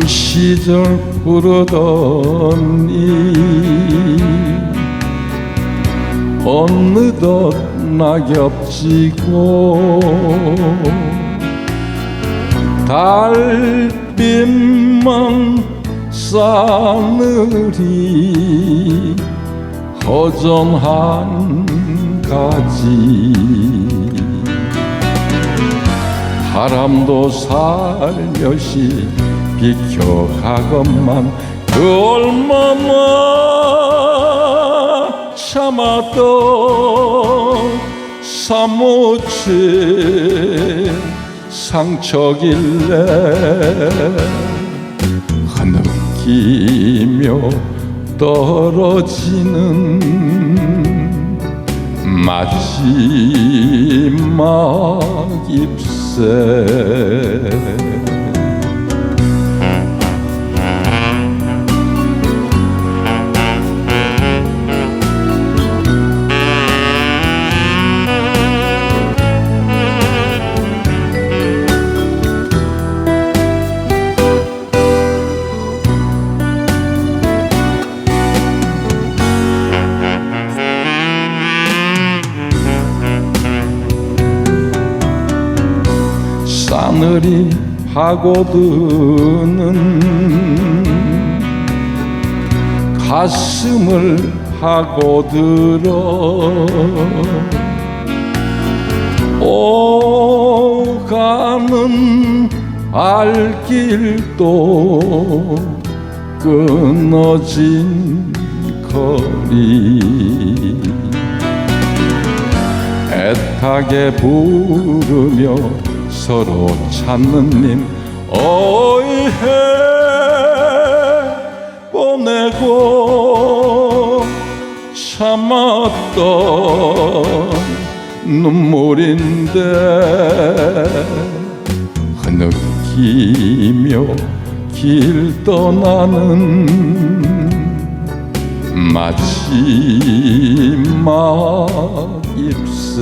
그 시절 부르던 이 어느덧 낙엽지고 달빛만 싸늘이 허전한 가지. 바람도 살며시 비켜가건만 그 얼마나 참았던 사무친 상처길래 흐느끼며 떨어지는 마지막 잎새 싸늘이 파고드는 가슴을 파고들어. 오가는 알길도 끊어진 거리. 애타게 부르며 서로 찾는 님 어이해 보내고 참았던 눈물인데 흐느끼며 길 떠나는 마지막 잎새